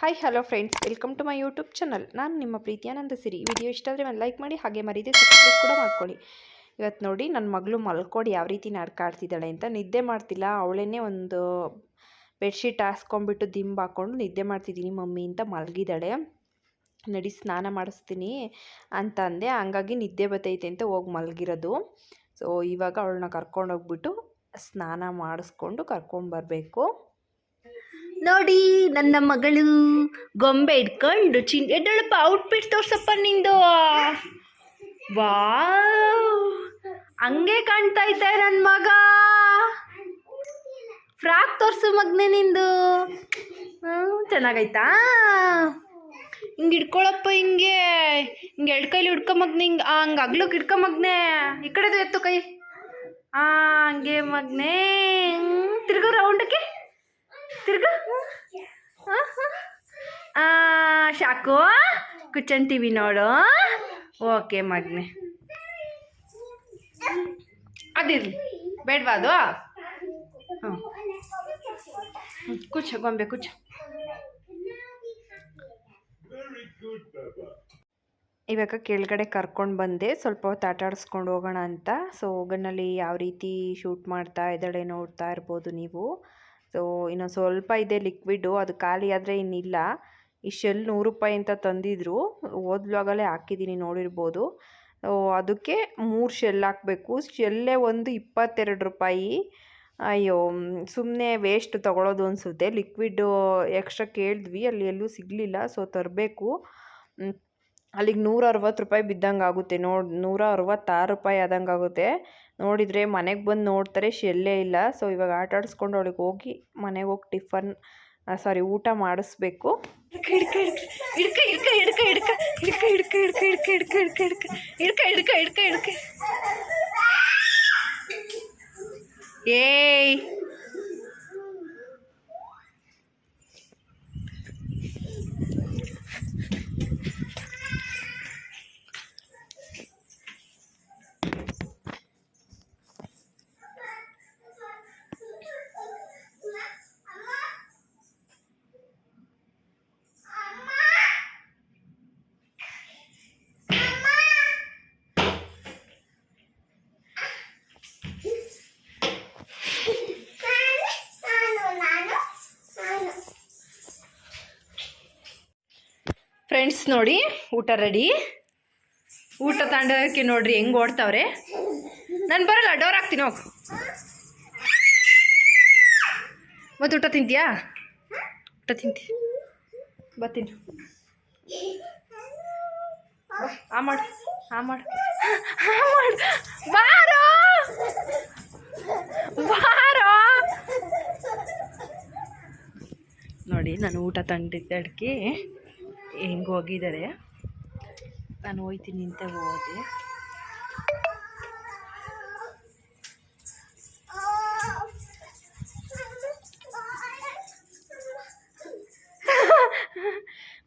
Hi hello friends welcome to my YouTube channel ನಾನು ನಿಮ್ಮ ಪ್ರೀತಿಯಾನಂದ ಸಿರಿ video ಇಷ್ಟ ಆದರೆ ಒಂದು ಲೈಕ್ ಮಾಡಿ, ಹಾಗೆ ಮರೀದೆ ಸಬ್ಸ್ಕ್ರೈಬ್ ಕೂಡ ಮಾಡ್ಕೊಳ್ಳಿ. ಇವತ್ತು ನೋಡಿ ನನ್ನ ಮಗಳು ಮಲ್ಕೊಡಿ ಯಾವ ರೀತಿ ನಡ್ಕಾಡ್ತಿದ್ದಾಳೆ ಅಂತ ನಿದ್ದೆ ಮಾಡ್ತಿಲ್ಲ. ಅವಳೇನೇ ಒಂದು ಬೆಡ್ಶೀಟ್ ಹಾಸ್ಕೊಂಡ್ಬಿಟ್ಟು ದಿಂಬು ಹಾಕ್ಕೊಂಡು ನಿದ್ದೆ ಮಾಡ್ತಿದ್ದೀನಿ ಮಮ್ಮಿ ಅಂತ ಮಲಗಿದ್ದಾಳೆ. ನಡಿ ಸ್ನಾನ ಮಾಡಿಸ್ತೀನಿ ಅಂತ ಅಂದೆ. ಹಂಗಾಗಿ ನಿದ್ದೆ ಬತ್ತೈತೆ ಅಂತ ಹೋಗಿ ಮಲಗಿರೋದು. ಸೊ ಇವಾಗ ಅವಳನ್ನ ಕರ್ಕೊಂಡೋಗ್ಬಿಟ್ಟು ಸ್ನಾನ ಮಾಡಿಸ್ಕೊಂಡು ಕರ್ಕೊಂಡ್ಬರ್ಬೇಕು ನೋಡಿ ನನ್ನ ಮಗಳು. ಗೊಂಬೆ ಇಟ್ಕೊಂಡು ಚಿನ್, ಎದ್ದಳಪ್ಪ ಔಟ್ಫಿಟ್ ತೋರ್ಸಪ್ಪ ನಿಂದು. ವಾವ್. ಹಂಗೆ ಕಾಣ್ತಾ ಇದ್ದೆ ನನ್ನ ಮಗ. ಫ್ರಾಕ್ ತೋರ್ಸು ಮಗ್ನೆ ನಿಂದು. ಹ್ಞೂ, ಚೆನ್ನಾಗೈತಾ? ಹಿಂಗೆ ಇಡ್ಕೊಳಪ್ಪ ಹಿಂಗೆ. ಹಿಂಗೆ ಎರಡು ಕೈಲಿ ಹಿಡ್ಕೊ ಮಗ್ನೆ ಹಿಂಗೆ ಹಂಗೆ ಅಗ್ಲಕ್ಕೆ ಹಿಡ್ಕೊ ಮಗ್ನೆ. ಈ ಕಡೆದು ಎತ್ತು ಕೈ. ಹಂಗೆ ಮಗ್ನೆ. ತಿರ್ಗು ರೌಂಡಕ್ಕೆ ತಿರ್ಗ? ಶಾಕು, ಕುಚ್ಚನ್ ಟಿ ವಿ ನೋಡು. ಓಕೆ ಮಗ್ನೆ. ಅದಿರಲಿ. ಬೇಡವಾ ಅದು? ಹಾಂ ಕುಚ್ಚ ಗೊಂಬೆ ಕುಚ್ಚ ಇವಾಗ ಕೆಳಗಡೆ ಕರ್ಕೊಂಡು ಬಂದೆ. ಸ್ವಲ್ಪ ಹೊತ್ತು ಆಟಾಡಿಸ್ಕೊಂಡು ಹೋಗೋಣ ಅಂತ. ಸೊ ಹೋಗೋಣಲ್ಲಿ ಯಾವ ರೀತಿ ಶೂಟ್ ಮಾಡ್ತಾ ಇದ್ದಾಳೆ ನೋಡ್ತಾ ಇರ್ಬೋದು ನೀವು. ಸೊ ಇನ್ನೊಂದು ಸ್ವಲ್ಪ ಇದೆ ಲಿಕ್ವಿಡು ಅದು ಖಾಲಿ ಆದರೆ ಇನ್ನಿಲ್ಲ. ಈ ಶೆಲ್ ನೂರು ರೂಪಾಯಿ ಅಂತ ತಂದಿದ್ರು. ಓದ್ಲಾಗಲೇ ಹಾಕಿದ್ದೀನಿ ನೋಡಿರ್ಬೋದು. ಅದಕ್ಕೆ ಮೂರು ಶೆಲ್ ಹಾಕಬೇಕು. ಶೆಲ್ಲೇ ಒಂದು ಇಪ್ಪತ್ತೆರಡು ರೂಪಾಯಿ. ಅಯ್ಯೋ ಸುಮ್ಮನೆ ವೇಸ್ಟ್ ತೊಗೊಳೋದು ಅನಿಸುತ್ತೆ. ಲಿಕ್ವಿಡ್ ಎಕ್ಸ್ಟ್ರಾ ಕೇಳಿದ್ವಿ, ಅಲ್ಲಿ ಎಲ್ಲೂ ಸಿಗಲಿಲ್ಲ. ಸೊ ತರಬೇಕು. ಅಲ್ಲಿಗೆ ನೂರ ಅರವತ್ತು ರೂಪಾಯಿ ಬಿದ್ದಂಗೆ ಆಗುತ್ತೆ ನೋಡಿ ನೂರ ಅರವತ್ತಾರು ರೂಪಾಯಿ ಆದಂಗೆ ಆಗುತ್ತೆ ನೋಡಿದರೆ ಮನೆಗೆ ಬಂದು ನೋಡ್ತಾರೆ ಶೆಲ್ಲೇ ಇಲ್ಲ ಸೊ ಇವಾಗ ಆಟ ಆಡಿಸ್ಕೊಂಡು ಅವಳಿಗೆ ಹೋಗಿ ಮನೆಗೆ ಹೋಗಿ ಟಿಫನ್ ಸಾರಿ ಊಟ ಮಾಡಿಸ್ಬೇಕು ಹಿಡ್ಕ ಹಿಡ್ಕ ಹಿಡ್ಕ ಹಿಡ್ಕ ಹಿಡ್ಕ ಹಿಡ್ಕ ಹಿಡ್ಕ ಹಿಡ್ಕ ಹಿಡ್ಕ ಹಿಡ್ಕ ಹಿಡ್ಕ ಹಿಡ್ಕ ಹಿಡ್ಕ ನೋಡಿ, ಊಟ ರೆಡಿ ಊಟ ತಗೊಂಡೋಕೆ ನೋಡ್ರಿ ಹೆಂಗೆ ಓಡ್ತಾವ್ರೆ. ನಾನು ಬರಲ್ಲ ಡೋರ್ ಹಾಕ್ತೀನಿ ಹೋಗು. ಮತ್ತೆ ಊಟ ತಿಂತೀಯಾ? ಊಟ ತಿಂತಿ. ಬರ್ತೀನಿ ಆ ಮಾಡು ಆ ಮಾಡು. ಆ ಮಾಡು. ಬಾರೋ! ಬಾರೋ! ನೋಡಿ, ನಾನು ಊಟ ತಂದಿದ್ದೆ ಅಡ್ಗೆ. ಹೆಂಗೆ ಹೋಗಿದ್ದಾರೆ. ನಾನು ಹೋಯ್ತೀನಿ ಅಂತ ಹೋದೆ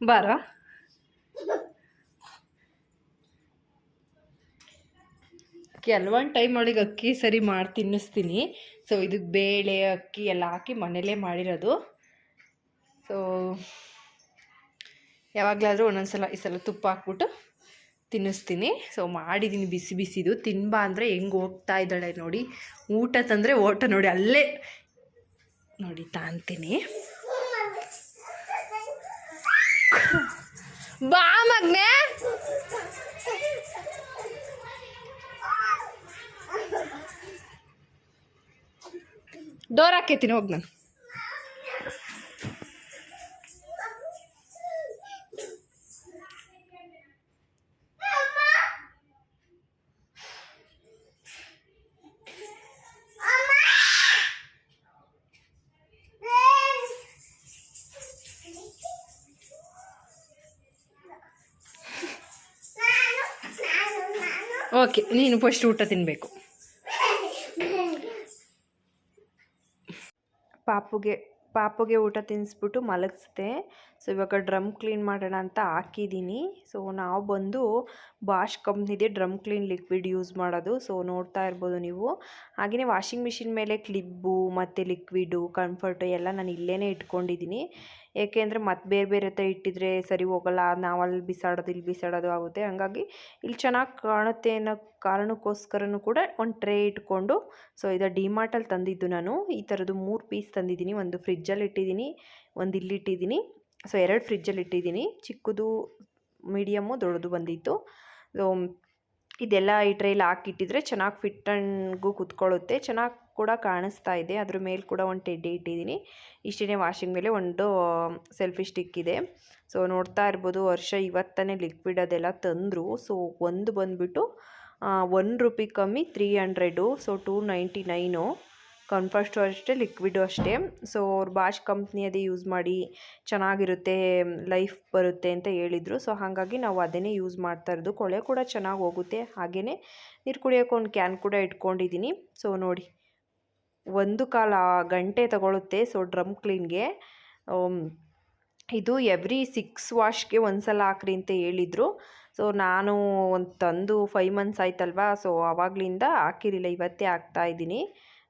ಬಾರೋ. ಕೆಲವೊಂದು ಟೈಮ್ ಒಳಗೆ ಅಕ್ಕಿ ಸರಿ ಮಾಡಿ ತಿನ್ನಿಸ್ತೀನಿ. ಸೊ ಇದಕ್ಕೆ ಬೇಳೆ ಅಕ್ಕಿ ಎಲ್ಲ ಹಾಕಿ ಮನೇಲೇ ಮಾಡಿರೋದು. ಸೊ ಯಾವಾಗಲಾದರೂ ಒಂದೊಂದು ಸಲ ಈ ಸಲ ತುಪ್ಪ ಹಾಕ್ಬಿಟ್ಟು ತಿನ್ನಿಸ್ತೀನಿ. ಸೊ ಮಾಡಿದ್ದೀನಿ ಬಿಸಿ ಬಿಸಿದು ತಿನ್ಬಾ ಅಂದರೆ ಹೆಂಗೆ ಹೋಗ್ತಾ ಇದ್ದಾಳೆ ನೋಡಿ. ಊಟ ತಂದರೆ ಓಟ ನೋಡಿ, ಅಲ್ಲೇ ನೋಡಿ ತಾಂತೀನಿ. ಬಾ ಮಗ್ನೆ. ಡೋರ್ ಹಾಕೈತೀನಿ, ಹೋಗಿ ನಾನು. ಓಕೆ ನೀನು ಫಸ್ಟ್ ಊಟ ತಿನ್ನಬೇಕು ಪಾಪುಗೆ ಪಾಪುಗೆ ಊಟ ತಿನ್ನಿಸ್ಬಿಟ್ಟು ಮಲಗಿಸ್ದೆ. ಸೊ ಇವಾಗ ಡ್ರಮ್ ಕ್ಲೀನ್ ಮಾಡೋಣ ಅಂತ ಹಾಕಿದ್ದೀನಿ. ಸೊ ನಾವು ಬಂದು ಬಾಷ್ ಕಂಪ್ನಿದೆ ಡ್ರಮ್ ಕ್ಲೀನ್ ಲಿಕ್ವಿಡ್ ಯೂಸ್ ಮಾಡೋದು. ಸೊ ನೋಡ್ತಾ ಇರ್ಬೋದು ನೀವು. ಹಾಗೆಯೇ ವಾಷಿಂಗ್ ಮಿಷಿನ್ ಮೇಲೆ ಕ್ಲಿಬ್ಬು ಮತ್ತು ಲಿಕ್ವಿಡು ಕಂಫರ್ಟು ಎಲ್ಲ ನಾನು ಇಲ್ಲೇ ಇಟ್ಕೊಂಡಿದ್ದೀನಿ. ಏಕೆಂದರೆ ಮತ್ತೆ ಬೇರೆ ಬೇರೆ ತ ಇಟ್ಟಿದ್ರೆ ಸರಿ ಹೋಗಲ್ಲ. ನಾವು ಅಲ್ಲಿ ಬಿಸಾಡೋದು, ಇಲ್ಲಿ ಬಿಸಾಡೋದು ಆಗುತ್ತೆ. ಹಾಗಾಗಿ ಇಲ್ಲಿ ಚೆನ್ನಾಗಿ ಕಾಣುತ್ತೆ ಅನ್ನೋ ಕಾರಣಕ್ಕೋಸ್ಕರನೂ ಕೂಡ ಒಂದು ಟ್ರೇ ಇಟ್ಕೊಂಡು ಸೊ ಇದು ಡಿಮಾರ್ಟಲ್ಲಿ ತಂದಿದ್ದು ನಾನು. ಈ ಥರದ್ದು ಮೂರು ಪೀಸ್ ತಂದಿದ್ದೀನಿ. ಒಂದು ಫ್ರಿಜ್ಜಲ್ಲಿ ಇಟ್ಟಿದ್ದೀನಿ, ಒಂದು ಇಲ್ಲಿ ಇಟ್ಟಿದ್ದೀನಿ. ಸೊ ಎರಡು ಫ್ರಿಜ್ಜಲ್ಲಿ ಇಟ್ಟಿದ್ದೀನಿ. ಚಿಕ್ಕದು, ಮೀಡಿಯಮ್ಮು, ದೊಡ್ಡದು ಬಂದಿತ್ತು. ಸೊ, ಇದೆಲ್ಲ ಈ ಟ್ರೈಲಿ ಹಾಕಿಟ್ಟಿದ್ರೆ ಚೆನ್ನಾಗಿ ಫಿಟ್ ಆ್ಯಂಡ್ಗೂ ಕುತ್ಕೊಳ್ಳುತ್ತೆ. ಚೆನ್ನಾಗಿ ಕೂಡ ಕಾಣಿಸ್ತಾ ಇದೆ. ಅದ್ರ ಮೇಲೆ ಕೂಡ ಒಂದು ಟೆಡ್ಡಿ ಇಟ್ಟಿದ್ದೀನಿ. ಇಷ್ಟೇ ವಾಷಿಂಗ್ ಮೇಲೆ ಒಂದು, ಸೆಲ್ಫಿ ಸ್ಟಿಕ್ ಇದೆ. ಸೊ, ನೋಡ್ತಾ ಇರ್ಬೋದು, ವರ್ಷ ಇವತ್ತನೇ ಲಿಕ್ವಿಡ್ ಅದೆಲ್ಲ ತಂದರು. ಸೊ, ಒಂದು ಬಂದುಬಿಟ್ಟು ಒನ್ ರುಪಿ ಕಮ್ಮಿ three hundred. So, two ninety nine. ಕನ್ಫಸ್ಟು ಅಷ್ಟೇ, ಲಿಕ್ವಿಡು ಅಷ್ಟೇ. ಸೊ ಅವ್ರು ಬಾಷ್ ಕಂಪ್ನಿಯದೇ ಯೂಸ್ ಮಾಡಿ ಚೆನ್ನಾಗಿರುತ್ತೆ ಲೈಫ್ ಬರುತ್ತೆ ಅಂತ ಹೇಳಿದರು. ಸೊ ಹಾಗಾಗಿ ನಾವು ಅದನ್ನೇ ಯೂಸ್ ಮಾಡ್ತಾ ಇರೋದು. ಕೊಳೆ ಕೂಡ ಚೆನ್ನಾಗಿ ಹೋಗುತ್ತೆ. ಹಾಗೆಯೇ ನೀರು ಕುಡಿಯೋಕೆ ಒಂದು ಕ್ಯಾನ್ ಕೂಡ ಇಟ್ಕೊಂಡಿದ್ದೀನಿ ಸೊ ನೋಡಿ, ಒಂದು ಕಾಲ ಗಂಟೆ ತಗೊಳುತ್ತೆ ಸೊ ಡ್ರಮ್ ಕ್ಲೀನ್ಗೆ ಇದು ಎವ್ರಿ ಸಿಕ್ಸ್ ವಾಶ್ಗೆ ಒಂದು ಸಲ ಹಾಕ್ರಿ ಅಂತ ಹೇಳಿದರು. ಸೊ ನಾನು ಒಂದು ತಂದು ಫೈವ್ ಮಂತ್ಸ್ ಆಯ್ತಲ್ವಾ? ಸೊ ಆವಾಗಲಿಂದ ಹಾಕಿರಲಿಲ್ಲ, ಇವತ್ತೇ ಹಾಕ್ತಾ ಇದ್ದೀನಿ.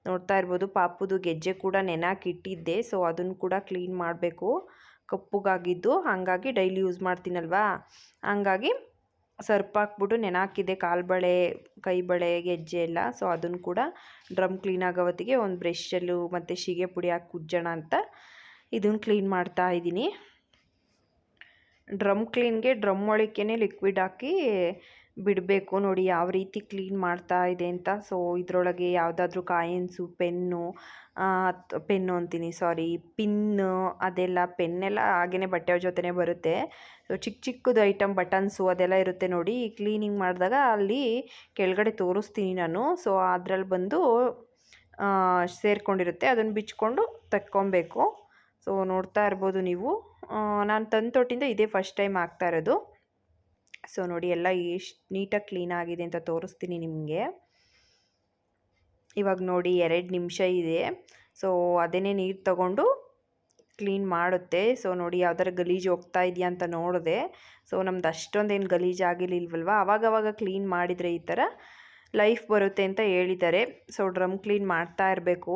ನೋಡ್ತಾ ಇರ್ಬೋದು. ಪಾಪುದು ಗೆಜ್ಜೆ ಕೂಡ ನೆನಾಕಿಟ್ಟಿದ್ದೆ ಸೊ ಅದನ್ನು ಕೂಡ ಕ್ಲೀನ್ ಮಾಡಬೇಕು. ಕಪ್ಪುಗಾಗಿದ್ದು. ಹಾಗಾಗಿ ಡೈಲಿ ಯೂಸ್ ಮಾಡ್ತೀನಲ್ವಾ? ಹಂಗಾಗಿ ಸರ್ಪ್ ಹಾಕ್ಬಿಟ್ಟು ನೆನಾಕಿದೆ ಕಾಲು ಬಳೆ ಕೈ ಬಳೆ ಗೆಜ್ಜೆ ಎಲ್ಲ. ಸೊ ಅದನ್ನು ಕೂಡ ಡ್ರಮ್ ಕ್ಲೀನ್ ಆಗೋ ಹೊತ್ತಿಗೆ ಒಂದು ಬ್ರಷಲ್ಲು ಮತ್ತು ಶಿಗೆ ಪುಡಿ ಹಾಕಿ ಉಜ್ಜೋಣ ಅಂತ ಇದನ್ನು ಕ್ಲೀನ್ ಮಾಡ್ತಾ ಇದ್ದೀನಿ. ಡ್ರಮ್ ಕ್ಲೀನ್ಗೆ ಡ್ರಮ್ ಒಳಕ್ಕೇ ಲಿಕ್ವಿಡ್ ಹಾಕಿ ಬಿಡಬೇಕು ನೋಡಿ ಯಾವ ರೀತಿ ಕ್ಲೀನ್ ಮಾಡ್ತಾ ಇದೆ ಅಂತ. ಸೊ ಇದರೊಳಗೆ ಯಾವುದಾದ್ರೂ ಕಾಯಿನ್ಸು, ಪೆನ್ನು ಪೆನ್ನು ಅಂತೀನಿ ಸಾರಿ ಪಿನ್ನು ಅದೆಲ್ಲ, ಪೆನ್ನೆಲ್ಲ ಹಾಗೆಯೇ ಬಟ್ಟೆ ಜೊತೆನೇ ಬರುತ್ತೆ. ಸೊ ಚಿಕ್ಕ ಚಿಕ್ಕದು ಐಟಮ್ ಬಟನ್ಸು ಅದೆಲ್ಲ ಇರುತ್ತೆ ನೋಡಿ. ಕ್ಲೀನಿಂಗ್ ಮಾಡಿದಾಗ ಅಲ್ಲಿ ಕೆಳಗಡೆ ತೋರಿಸ್ತೀನಿ ನಾನು. ಸೊ ಅದರಲ್ಲಿ ಬಂದು ಸೇರಿಕೊಂಡಿರುತ್ತೆ. ಅದನ್ನು ಬಿಚ್ಕೊಂಡು ತಕ್ಕೊಬೇಕು ಸೊ ನೋಡ್ತಾ ಇರ್ಬೋದು ನೀವು. ನಾನು ತಂದು ತೊಟ್ಟಿಂದ ಇದೇ ಫಸ್ಟ್ ಟೈಮ್ ಆಗ್ತಾ ಇರೋದು. ಸೊ ನೋಡಿ ಎಲ್ಲ ಎಷ್ಟು ನೀಟಾಗಿ ಕ್ಲೀನ್ ಆಗಿದೆ ಅಂತ ತೋರಿಸ್ತೀನಿ ನಿಮಗೆ. ಇವಾಗ ನೋಡಿ ಎರಡು ನಿಮಿಷ ಇದೆ. ಸೊ ಅದನ್ನೇ ನೀರು ತಗೊಂಡು ಕ್ಲೀನ್ ಮಾಡುತ್ತೆ. ಸೊ ನೋಡಿ ಯಾವ್ದಾರ ಗಲೀಜು ಹೋಗ್ತಾ ಇದೆಯಾ ಅಂತ ನೋಡಿದೆ. ಸೊ ನಮ್ದು ಅಷ್ಟೊಂದೇನು ಗಲೀಜು ಆಗಿರ್ಲಿಲ್ವಲ್ವ? ಅವಾಗವಾಗ ಕ್ಲೀನ್ ಮಾಡಿದರೆ ಈ ಥರ ಲೈಫ್ ಬರುತ್ತೆ ಅಂತ ಹೇಳಿದ್ದಾರೆ. ಸೊ ಡ್ರಮ್ ಕ್ಲೀನ್ ಮಾಡ್ತಾ ಇರಬೇಕು.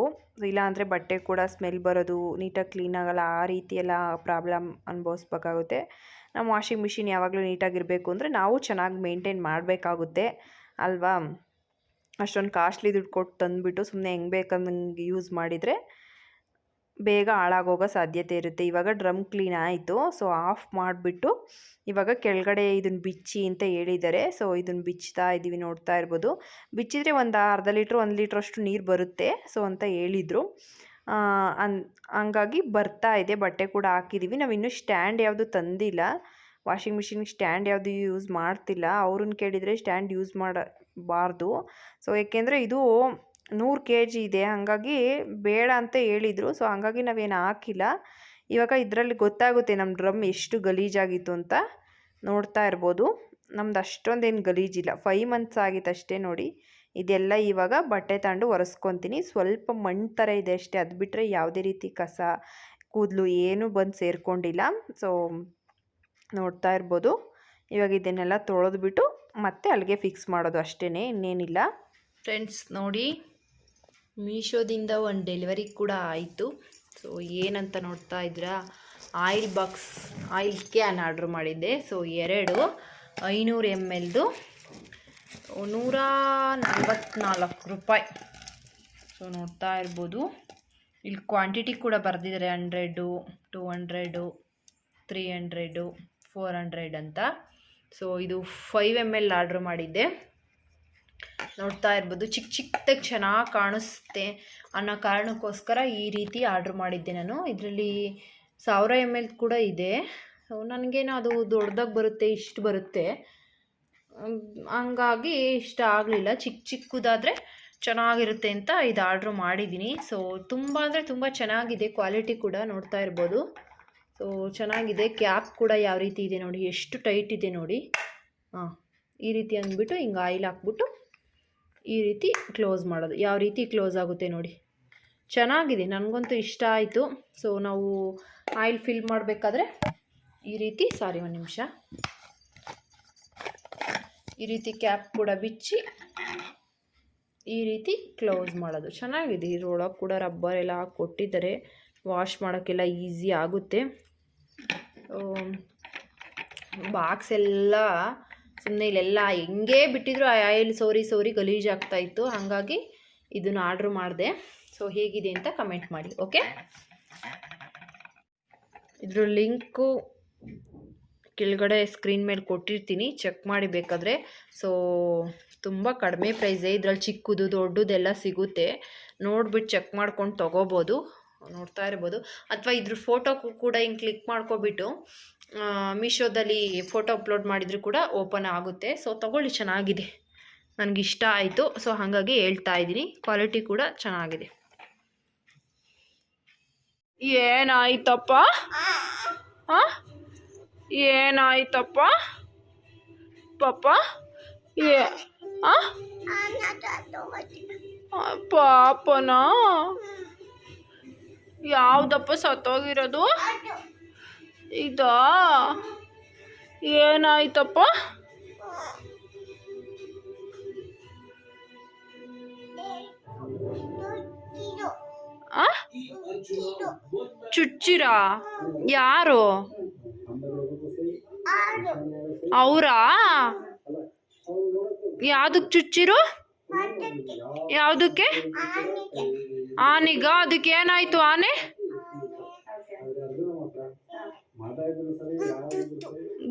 ಇಲ್ಲಾಂದರೆ ಬಟ್ಟೆ ಕೂಡ ಸ್ಮೆಲ್ ಬರೋದು, ನೀಟಾಗಿ ಕ್ಲೀನ್ ಆಗೋಲ್ಲ, ಆ ರೀತಿ ಎಲ್ಲ ಪ್ರಾಬ್ಲಮ್ ಅನುಭವಿಸ್ಬೇಕಾಗುತ್ತೆ. ನಮ್ಮ ವಾಷಿಂಗ್ ಮಿಷಿನ್ ಯಾವಾಗಲೂ ನೀಟಾಗಿರಬೇಕು ಅಂದರೆ ನಾವು ಚೆನ್ನಾಗಿ ಮೇಂಟೈನ್ ಮಾಡಬೇಕಾಗುತ್ತೆ ಅಲ್ವಾ? ಅಷ್ಟೊಂದು ಕಾಸ್ಟ್ಲಿ ದುಡ್ಡು ಕೊಟ್ಟು ತಂದುಬಿಟ್ಟು ಸುಮ್ಮನೆ ಹೆಂಗೆ ಬೇಕಂದಂಗೆ ಯೂಸ್ ಮಾಡಿದರೆ ಬೇಗ ಹಾಳಾಗೋಗೋ ಸಾಧ್ಯತೆ ಇರುತ್ತೆ. ಇವಾಗ ಡ್ರಮ್ ಕ್ಲೀನ್ ಆಯಿತು, ಸೊ ಆಫ್ ಮಾಡಿಬಿಟ್ಟು ಇವಾಗ ಕೆಳಗಡೆ ಇದನ್ನು ಬಿಚ್ಚಿ ಅಂತ ಹೇಳಿದ್ದಾರೆ. ಸೊ ಇದನ್ನು ಬಿಚ್ತಾ ಇದ್ದೀವಿ ನೋಡ್ತಾ ಇರ್ಬೋದು. ಬಿಚ್ಚಿದ್ರೆ ಒಂದು ಅರ್ಧ ಲೀಟ್ರ್, ಒಂದು ಲೀಟ್ರಷ್ಟು ನೀರು ಬರುತ್ತೆ, ಸೊ ಅಂತ ಹೇಳಿದರು. ಅನ್, ಹಂಗಾಗಿ ಬರ್ತಾ ಇದೆ. ಬಟ್ಟೆ ಕೂಡ ಹಾಕಿದ್ದೀವಿ ನಾವು ಇನ್ನೂ ಸ್ಟ್ಯಾಂಡ್ ಯಾವುದು ತಂದಿಲ್ಲ. ವಾಷಿಂಗ್ ಮಿಷಿನ್ಗೆ ಸ್ಟ್ಯಾಂಡ್ ಯಾವುದು ಯೂಸ್ ಮಾಡ್ತಿಲ್ಲ. ಅವ್ರನ್ನ ಕೇಳಿದರೆ ಸ್ಟ್ಯಾಂಡ್ ಯೂಸ್ ಮಾಡಬಾರ್ದು. ಸೊ, ಏಕೆಂದರೆ ಇದು ನೂರು ಕೆ ಜಿ ಇದೆ. ಹಾಗಾಗಿ ಬೇಡ ಅಂತ ಹೇಳಿದರು. ಸೊ, ಹಂಗಾಗಿ ನಾವೇನು ಹಾಕಿಲ್ಲ. ಇವಾಗ ಇದರಲ್ಲಿ ಗೊತ್ತಾಗುತ್ತೆ ನಮ್ಮ ಡ್ರಮ್ ಎಷ್ಟು ಗಲೀಜಾಗಿತ್ತು ಅಂತ ನೋಡ್ತಾ ಇರ್ಬೋದು. ನಮ್ದು ಅಷ್ಟೊಂದೇನು ಗಲೀಜಿಲ್ಲ. ಫೈವ್ ಮಂತ್ಸ್ ಆಗಿತ್ತು ಅಷ್ಟೇ ನೋಡಿ. ಇದೆಲ್ಲ ಇವಾಗ ಬಟ್ಟೆ ತಗೊಂಡು ಒರೆಸ್ಕೊತೀನಿ. ಸ್ವಲ್ಪ ಮಣ್ಣು ಥರ ಇದೆ ಅಷ್ಟೇ. ಅದು ಬಿಟ್ಟರೆ ಯಾವುದೇ ರೀತಿ ಕಸ, ಕೂದಲು ಏನೂ ಬಂದು ಸೇರಿಕೊಂಡಿಲ್ಲ. ಸೊ ನೋಡ್ತಾ ಇರ್ಬೋದು. ಇವಾಗ ಇದನ್ನೆಲ್ಲ ತೊಳೆದ್ಬಿಟ್ಟು ಮತ್ತೆ ಅಲ್ಲಿಗೆ ಫಿಕ್ಸ್ ಮಾಡೋದು ಅಷ್ಟೇ ಇನ್ನೇನಿಲ್ಲ. ಫ್ರೆಂಡ್ಸ್ ನೋಡಿ, ಮೀಶೋದಿಂದ ಒಂದು ಡೆಲಿವರಿ ಕೂಡ ಆಯಿತು. ಸೊ ಏನಂತ ನೋಡ್ತಾ ಇದ್ದೀರಾ? Oil box, oil can order ಮಾಡಿದ್ದೆ. ಸೊ ಎರಡು ಐನೂರು ಎಂ ಎಲ್ದು ನೂರ ನಲ್ವತ್ನಾಲ್ಕು ರೂಪಾಯಿ. ಸೊ ನೋಡ್ತಾ ಇರ್ಬೋದು. ಇಲ್ಲಿ ಕ್ವಾಂಟಿಟಿ ಕೂಡ ಬರೆದಿದ್ದಾರೆ. Hundred two hundred three hundred four hundred ಅಂತ. ಸೊ ಇದು ಫೈವ್ ಎಂ ಎಲ್ ಆರ್ಡ್ರ್ ಮಾಡಿದ್ದೆ. ನೋಡ್ತಾ ಇರ್ಬೋದು. ಚಿಕ್ಕ ಚಿಕ್ಕದಾಗಿ ಚೆನ್ನಾಗಿ ಕಾಣಿಸುತ್ತೆ ಅನ್ನೋ ಕಾರಣಕ್ಕೋಸ್ಕರ ಈ ರೀತಿ ಆರ್ಡ್ರ್ ಮಾಡಿದ್ದೆ ನಾನು. ಇದರಲ್ಲಿ ಸಾವಿರ ಎಂ ಎಲ್ ಕೂಡ ಇದೆ. ನನಗೇನು ಅದು ದೊಡ್ಡದಾಗಿ ಬರುತ್ತೆ, ಇಷ್ಟು ಬರುತ್ತೆ. ಹಂಗಾಗಿ ಇಷ್ಟ ಆಗಲಿಲ್ಲ. ಚಿಕ್ಕ ಚಿಕ್ಕದಾದರೆ ಚೆನ್ನಾಗಿರುತ್ತೆ ಅಂತ ಇದು ಆರ್ಡ್ರ್ ಮಾಡಿದ್ದೀನಿ. ಸೊ ತುಂಬ ಅಂದರೆ ತುಂಬ ಚೆನ್ನಾಗಿದೆ. ಕ್ವಾಲಿಟಿ ಕೂಡ ನೋಡ್ತಾ ಇರ್ಬೋದು. ಸೊ ಚೆನ್ನಾಗಿದೆ. ಕ್ಯಾಪ್ ಕೂಡ ಯಾವ ರೀತಿ ಇದೆ ನೋಡಿ. ಎಷ್ಟು ಟೈಟ್ ಇದೆ ನೋಡಿ. ಹಾಂ, ಈ ರೀತಿ ಅಂದ್ಬಿಟ್ಟು ಹಿಂಗೆ ಆಯಿಲ್ ಹಾಕ್ಬಿಟ್ಟು ಈ ರೀತಿ ಕ್ಲೋಸ್ ಮಾಡೋದು. ಯಾವ ರೀತಿ ಕ್ಲೋಸ್ ಆಗುತ್ತೆ ನೋಡಿ. ಚೆನ್ನಾಗಿದೆ. ನನಗಂತೂ ಇಷ್ಟ ಆಯಿತು. ಸೊ ನಾವು ಆಯಿಲ್ ಫಿಲ್ ಮಾಡಬೇಕಾದ್ರೆ ಈ ರೀತಿ ಸಾರಿ ಒಂದು ನಿಮಿಷ. ಈ ರೀತಿ ಕ್ಯಾಪ್ ಕೂಡ ಬಿಚ್ಚಿ ಈ ರೀತಿ ಕ್ಲೋಸ್ ಮಾಡೋದು. ಚೆನ್ನಾಗಿದೆ. ಇದ್ರೊಳಗೆ ಕೂಡ ರಬ್ಬರ್ ಎಲ್ಲ ಕೊಟ್ಟಿದ್ದಾರೆ. ವಾಶ್ ಮಾಡೋಕ್ಕೆಲ್ಲ ಈಸಿ ಆಗುತ್ತೆ. ಬಾಕ್ಸ್ ಎಲ್ಲ ಸುಮ್ಮನೆ ಇಲ್ಲೆಲ್ಲ ಹೆಂಗೆ ಬಿಟ್ಟಿದ್ರು ಆ ಆಯಿಲ್ ಸೋರಿ ಸೋರಿ ಗಲೀಜಾಗ್ತಾ ಇತ್ತು. ಹಾಗಾಗಿ ಇದನ್ನು ಆರ್ಡ್ರ್ ಮಾಡಿದೆ. ಸೊ, ಹೇಗಿದೆ ಅಂತ ಕಮೆಂಟ್ ಮಾಡಿ, ಓಕೆ? ಇದ್ರ ಲಿಂಕು ಕೆಳಗಡೆ ಸ್ಕ್ರೀನ್ ಮೇಲೆ ಕೊಟ್ಟಿರ್ತೀನಿ ಚೆಕ್ ಮಾಡಿ ಬೇಕಾದರೆ. ಸೊ ತುಂಬ ಕಡಿಮೆ ಪ್ರೈಸೇ ಇದರಲ್ಲಿ ಚಿಕ್ಕದು, ದೊಡ್ಡದೆಲ್ಲ ಸಿಗುತ್ತೆ. ನೋಡ್ಬಿಟ್ಟು ಚೆಕ್ ಮಾಡ್ಕೊಂಡು ತೊಗೋಬೋದು. ನೋಡ್ತಾ ಇರ್ಬೋದು. ಅಥವಾ ಇದ್ರ ಫೋಟೋ ಕೂಡ ಹಿಂಗೆ ಕ್ಲಿಕ್ ಮಾಡ್ಕೊಬಿಟ್ಟು ಮೀಶೋದಲ್ಲಿ ಫೋಟೋ ಅಪ್ಲೋಡ್ ಮಾಡಿದರೂ ಕೂಡ ಓಪನ್ ಆಗುತ್ತೆ. ಸೊ ತೊಗೊಳ್ಳಿ, ಚೆನ್ನಾಗಿದೆ. ನನಗೆ ಇಷ್ಟ ಆಯಿತು. ಸೊ ಹಾಗಾಗಿ ಹೇಳ್ತಾ ಇದ್ದೀನಿ. ಕ್ವಾಲಿಟಿ ಕೂಡ ಚೆನ್ನಾಗಿದೆ. ಏನಾಯ್ತಪ್ಪ? ಹಾಂ ಏನಾಯ್ತಪ್ಪ? ಪಾಪ? ಏ ಪಾಪನಾ? ಯಾವ್ದಪ್ಪ ಸತ್ತೋಗಿರೋದು? ಇದಾ? ಏನಾಯ್ತಪ್ಪ? ಚುಚ್ಚಿರಾ? ಯಾರು? ಅವರಾ? ಯಾವ್ದಕ್ಕೆ ಚುಚ್ಚಿರು? ಯಾವುದಕ್ಕೆ? ಆನಿಗ? ಅದಕ್ಕೆ ಏನಾಯ್ತು ಆನೆ?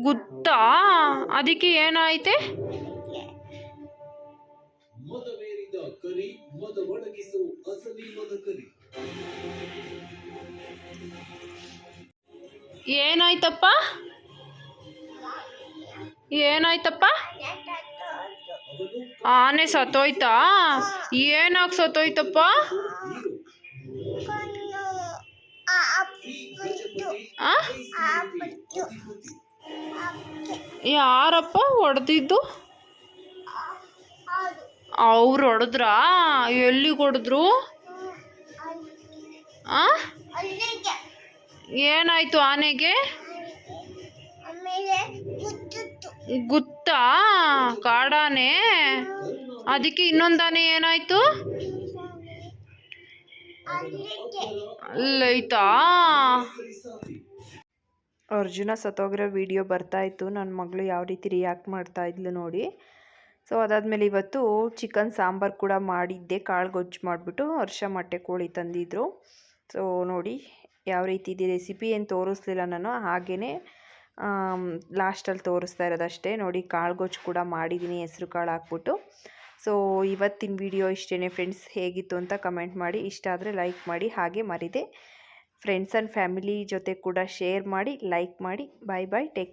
ಗುತ್ತಾ? ಅದಕ್ಕೆ ಏನಾಯ್ತೆ? ಏನಾಯ್ತಪ್ಪ? ಏನಾಯ್ತಪ್ಪ? ಆನೆ ಸತ್ತೋಯ್ತಾ? ಏನಾಗ ಸತ್ತೋಯ್ತಪ್ಪ? ಯಾರಪ್ಪ ಹೊಡೆದಿದ್ದು? ಅವ್ರು ಹೊಡೆದ್ರಾ? ಎಲ್ಲಿಗೆ ಹೊಡೆದ್ರು? ಏನಾಯ್ತು ಆನೆಗೆ? ಗುತ್ತಾ? ಕಾಡಾನೆ? ಅದಕ್ಕೆ ಇನ್ನೊಂದಾನೆ ಏನಾಯ್ತು? ಅಲ್ಲೈತಾ? ಅರ್ಜುನ ಸತ್ತೋಗಿರೋ ವಿಡಿಯೋ ಬರ್ತಾ ಇತ್ತು. ನನ್ನ ಮಗಳು ಯಾವ ರೀತಿ ರಿಯಾಕ್ಟ್ ಮಾಡ್ತಾ ಇದ್ಲು ನೋಡಿ. ಸೊ ಅದಾದಮೇಲೆ ಇವತ್ತು ಚಿಕನ್ ಸಾಂಬಾರು ಕೂಡ ಮಾಡಿದ್ದೆ. ಕಾಳು ಗೊಜ್ಜು ಮಾಡಿಬಿಟ್ಟು ಹರ್ಷ ಮೊಟ್ಟೆ ಕೋಳಿ ತಂದಿದ್ರು. ಸೊ ನೋಡಿ, ಯಾವ ರೀತಿ ಇದೆ ರೆಸಿಪಿ ಏನು ತೋರಿಸ್ಲಿಲ್ಲ ನಾನು. ಹಾಗೆಯೇ ಲಾಸ್ಟಲ್ಲಿ ತೋರಿಸ್ತಾ ಇರೋದಷ್ಟೇ. ನೋಡಿ ಕಾಳು ಗೊಜ್ಜು ಕೂಡ ಮಾಡಿದ್ದೀನಿ ಹೆಸ್ರು ಕಾಳು ಹಾಕ್ಬಿಟ್ಟು. ಸೊ ಇವತ್ತಿನ ವಿಡಿಯೋ ಇಷ್ಟೇ ಫ್ರೆಂಡ್ಸ್ ಹೇಗಿತ್ತು ಅಂತ ಕಮೆಂಟ್ ಮಾಡಿ. ಇಷ್ಟ ಆದರೆ ಲೈಕ್ ಮಾಡಿ, ಹಾಗೆ ಮರಿದೆ. ಫ್ರೆಂಡ್ಸ್ ಆ್ಯಂಡ್ ಫ್ಯಾಮಿಲಿ ಜೊತೆ ಕೂಡ ಶೇರ್ ಮಾಡಿ ಲೈಕ್ ಮಾಡಿ. ಬಾಯ್ ಬಾಯ್ ಟೇಕ್